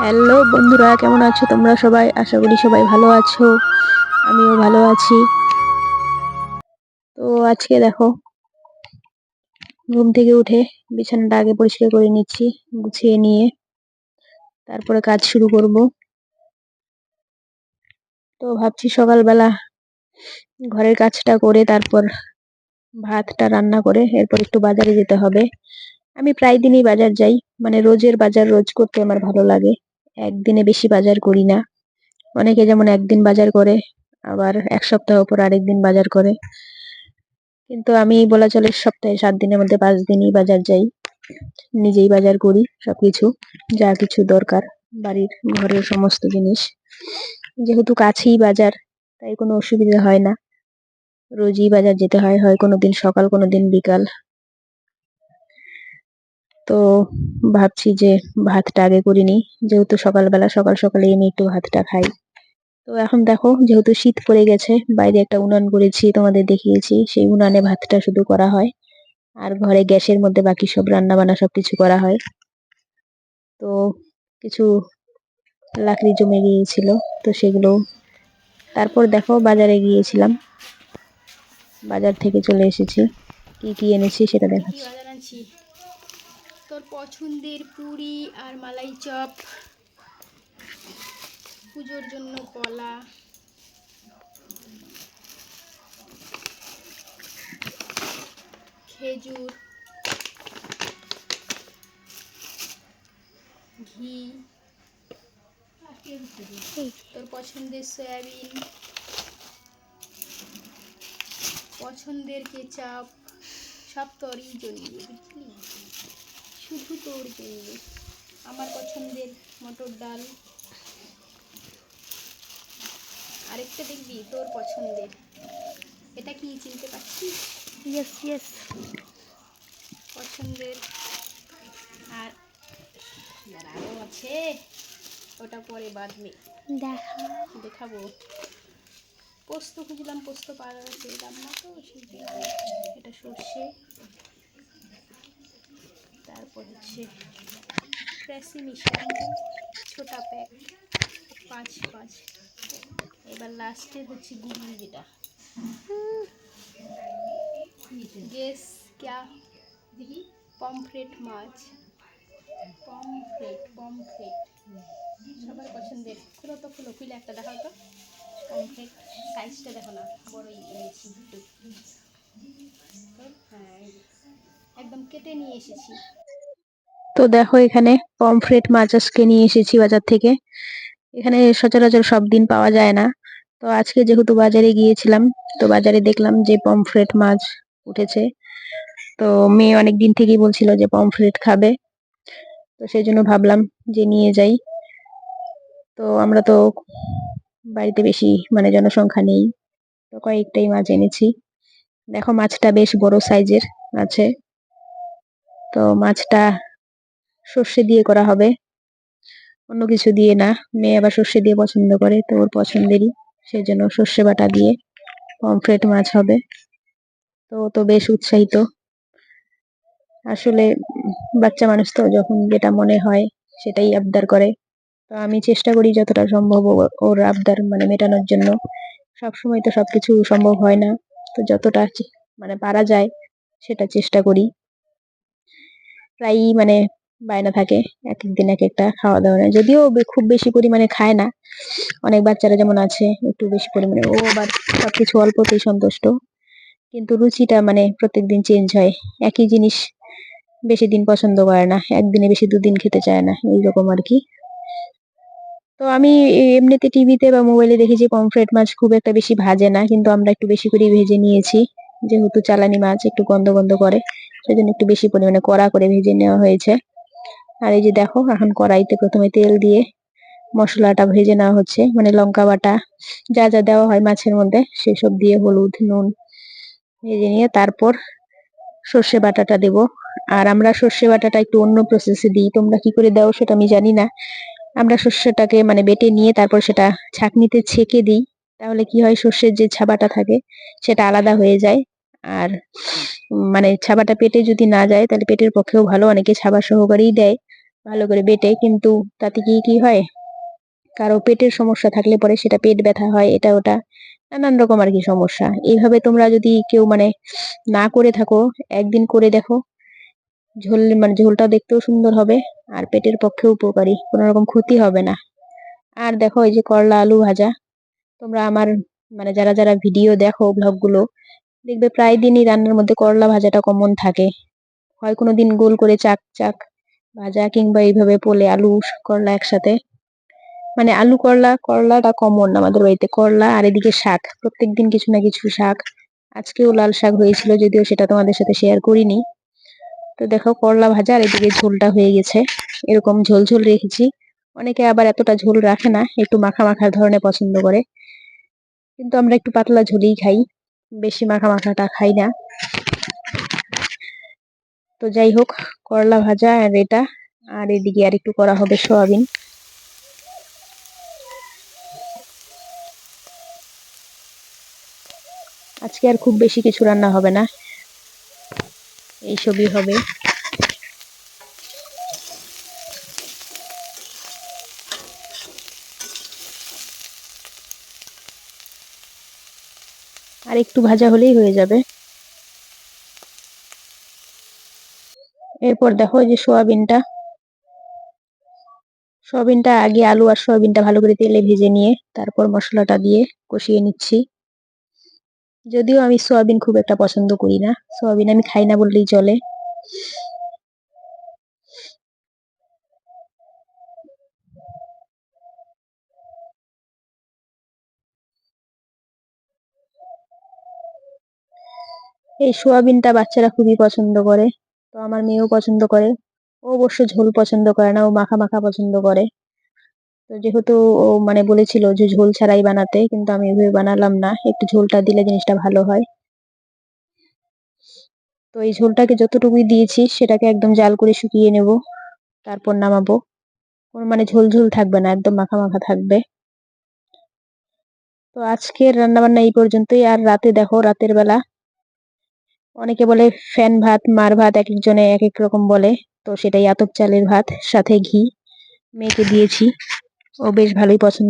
Hello বন্ধুরা, কেমন আছো তোমরা সবাই? আশা করি সবাই ভালো আছো। আমিও ভালো আছি। তো আজকে দেখো, ঘুম থেকে উঠে বিছানাটা আগে পরিষ্কার করে নিচ্ছি, গুছিয়ে নিয়ে তারপরে কাজ শুরু করব। তো ভাবছি সকালবেলা ঘরের কাজটা করে তারপর ভাতটা রান্না করে এরপর একটু বাজারে যেতে হবে। আমি প্রায় দিনই বাজার যাই মানে রোজের বাজার রোজ করতে আমার ভালো লাগে। একদিনে বেশি বাজার করি না। অনেকে যেমন একদিন বাজার করে, আবার এক সপ্তাহ পর আরেকদিন বাজার করে। কিন্তু আমি বলা চলে সপ্তাহে সাত দিনের মধ্যে পাঁচ দিনই বাজার যাই। নিজেই বাজার করি সবকিছু, যা কিছু দরকার, বাড়ির ঘরের সমস্ত জিনিস। যেহেতু কাছেই বাজার, তাই কোনো অসুবিধা হয় না। রোজই বাজার যেতে হয় হয় কোনোদিন সকাল কোনোদিন বিকাল। তো ভাবছি যে ভাতটা আগে করে নিই। যেহেতু সকালবেলা সকাল সকালে আমি একটু ভাতটা খাই। তো এখন দেখো, যেহেতু শীত পড়ে গেছে, বাইরে একটা উনান করেছি, তোমাদের দেখিয়েছি। সেই উনানে ভাতটা শুধু করা হয়। আর ঘরে গ্যাসের মধ্যে বাকি সব রান্না বান্না সব কিছু করা হয়। তো কিছু লাকড়ি জমে গিয়েছিল, তো সেগুলো তারপর দেখো বাজারে গিয়েছিলাম। বাজার থেকে চলে এসেছি। কি কি এনেছি সেটা দেখাচ্ছি। তোর পছন্দের পুরি আর মালাই চপ। পুজোর জন্য কলা। খেজুর। ঘি। তোর পছন্দের সয়াবিন। পছন্দের কেচাপ। সব তোরই জন্য, বুঝলি? শুধু তোর জন্য। আমার পছন্দের মটর ডাল। আরেকটা দেখবি তোর পছন্দের। এটা কি চিনতে পারছিস? ইয়েস ইয়েস পছন্দের। আর আরও আছে। ওটা পরে বাদবে দেখা। দেখাবো। পোস্ত খুঁজলাম পোস্ত পাওয়া পেলাম না তো সেই এটা সর্ষে। তারপর হচ্ছে প্রেসি মিশান ছোটা প্যাক পাঁচ পাঁচ এবার লাস্টে হচ্ছে গুগলি যেটা। গেস ক্যা? পমফ্রেট মাছ। Pomfret pomfret. সবার পছন্দের। খুলো তো, খুলো, খুলে একটা দেখাও তো। পমফ্রেট সাইজটা দেখো না, বড়ই এনেছি হ্যাঁ একদম কেটে নিয়ে এসেছি। তো দেখো এখানে পমফ্রেট মাছ আজকে নিয়ে এসেছি বাজার থেকে। এখানে সচরাচর সব দিন পাওয়া যায় না। তো আজকে যেহেতু বাজারে গিয়েছিলাম, তো বাজারে দেখলাম যে পমফ্রেট মাছ উঠেছে। তো মেয়ে অনেক দিন থেকেই বলছিল যে পমফ্রেট খাবে। তো সেই জন্য ভাবলাম যে নিয়ে যাই। তো আমরা তো বাড়িতে বেশি মানে জনসংখ্যা নেই। তো কয়েকটাই মাছ এনেছি। দেখো মাছটা বেশ বড় সাইজের আছে। তো মাছটা সর্ষে দিয়ে করা হবে। অন্য কিছু দিয়ে না। মেয়ে আবার সর্ষে দিয়ে পছন্দ করে, তো ওর পছন্দেরই। সেই জন্য সর্ষে বাটা দিয়ে পমফ্রেট মাছ হবে। তো তো বেশ উৎসাহিত। আসলে বাচ্চা মানুষ তো, যখন যেটা মনে হয় সেটাই আবদার করে। তো আমি চেষ্টা করি যতটা সম্ভব ওর আবদার মানে মেটানোর জন্য। সবসময় তো সবকিছু সম্ভব হয় না। তো যতটা মানে পারা যায় সেটা চেষ্টা করি। প্রায়ই মানে বায়না থাকে এক এক দিন এক একটা খাওয়া দাওয়া নেয়। যদিও খুব বেশি পরিমাণে খায় না। অনেক বাচ্চারা যেমন আছে, একটু বেশি পরিমাণে। ও আবার সবকিছু অল্পতেই সন্তুষ্ট। কিন্তু রুচিটা মানে প্রত্যেকদিন চেঞ্জ হয়। একই জিনিস বেশি দিন পছন্দ করে না, একদিনে বেশি দুদিন খেতে চায় না, এইরকম আর কি। তো আমি এমনিতে টিভিতে বা মোবাইলে দেখেছি পমফ্রেট মাছ খুব একটা বেশি ভাজে না, কিন্তু আমরা একটু বেশি করে ভেজে নিয়েছি। যেহেতু চালানি মাছ একটু গন্ধ গন্ধ করে, সেজন্য একটু বেশি পরিমাণে কড়া করে ভেজে নেওয়া হয়েছে। আর এই যে দেখো, এখন কড়াইতে প্রথমে তেল দিয়ে মশলাটা ভেজে নেওয়া হচ্ছে। মানে লঙ্কা বাটা যা যা দেওয়া হয় মাছের মধ্যে, সেসব দিয়ে হলুদ, নুন ভেজে নিয়ে তারপর সর্ষে বাটাটা দেব। আর আমরা সর্ষে বাটাটা একটু অন্য প্রসেসে দিই। তোমরা কি করে দাও সেটা আমি জানি না। আমরা সর্ষেটাকে মানে বেটে নিয়ে তারপর সেটা ছাঁকনিতে ছেঁকে দিই। তাহলে কি হয়, সর্ষের যে ছাবাটা থাকে, সেটা আলাদা হয়ে যায়। আর মানে ছাবাটা পেটে যদি না যায়, তাহলে পেটের পক্ষেও ভালো। অনেকে ছাবা সহকারেই দেয়। ভালো করে বেটে, কিন্তু তাতে কি কি হয়? কারও পেটের সমস্যা থাকলে পরে সেটা পেট ব্যথা হয়, এটা ওটা নানান রকম আর কি সমস্যা। এইভাবে তোমরা যদি কেউ মানে না করে থাকো, একদিন করে দেখো। ঝোল মানে ঝোলটা দেখতেও সুন্দর হবে, আর পেটের পক্ষেও উপকারী, কোনো রকম ক্ষতি হবে না। আর দেখো, এই যে করলা আলু ভাজা, তোমরা আমার মানে যারা যারা ভিডিও দেখো ব্লগগুলো, দেখবে প্রায় দিনই রান্নার মধ্যে করলা ভাজাটা কমন থাকে। হয় কোনো দিন গোল করে চাক চাক ভাজা কিংবা এইভাবে পোলে আলু, করলা একসাথে। মানে আলু, করলা, করলাটা কমন আমাদের বাড়িতে। করলা আর এদিকে শাক। প্রত্যেকদিন কিছু না কিছু শাক। আজকেও লাল শাক হয়েছিল, যদিও সেটা তোমাদের সাথে শেয়ার করিনি। তো দেখো, করলা ভাজা আর এদিকে ঝোলটা হয়ে গেছে। এরকম ঝোল ঝোল রেখেছি। অনেকে আবার এতটা ঝোল রাখে না, একটু মাখা মাখার ধরনের পছন্দ করে। কিন্তু আমরা একটু পাতলা ঝোলেই খাই। বেশি মাখা মাখাটা খাই না। তো যাই হোক, করলা ভাজা আর এটা। আর এদিকে আর একটু করা হবে সোয়াবিন। আজকে আর খুব বেশি কিছু রান্না হবে না। এইসবই হবে। আর একটু ভাজা হলেই হয়ে যাবে। এরপর দেখো যে সোয়াবিনটা। সোয়াবিনটা আগে আলু আর সোয়াবিনটা ভালো করে তেলে ভেজে নিয়ে তারপর মশলাটা দিয়ে কষিয়ে নিচ্ছি। যদিও আমি সোয়াবিন খুব একটা পছন্দ করি না। সোয়াবিন আমি খাই না বললেই চলে। এই সোয়াবিনটা বাচ্চারা খুবই পছন্দ করে। আমার মেয়েও পছন্দ করে। ও অবশ্য ঝোল পছন্দ করে না, ও মাখা মাখা পছন্দ করে। তো যেহেতু ও মানে বলেছিল যে ঝোল ছাড়াই বানাতে, কিন্তু আমি এভাবে বানালাম না। একটু ঝোলটা দিলে জিনিসটা ভালো হয়। তো এই ঝোলটাকে যতটুকুই দিয়েছি, সেটাকে একদম জাল করে শুকিয়ে নেব, তারপর নামাবো। কোনো মানে ঝোল ঝোল থাকবে না, একদম মাখা মাখা থাকবে। তো আজকের রান্নাবান্না এই পর্যন্তই। আর রাতে দেখো, রাতের বেলা অনেকে বলে ফ্যান ভাত, মার ভাত এক একজনে এক এক রকম বলে। তো সেটাই আতপ চালের ভাত, সাথে ঘি। মেয়েকে দিয়েছি। ও বেশ ভালোই পছন্দ।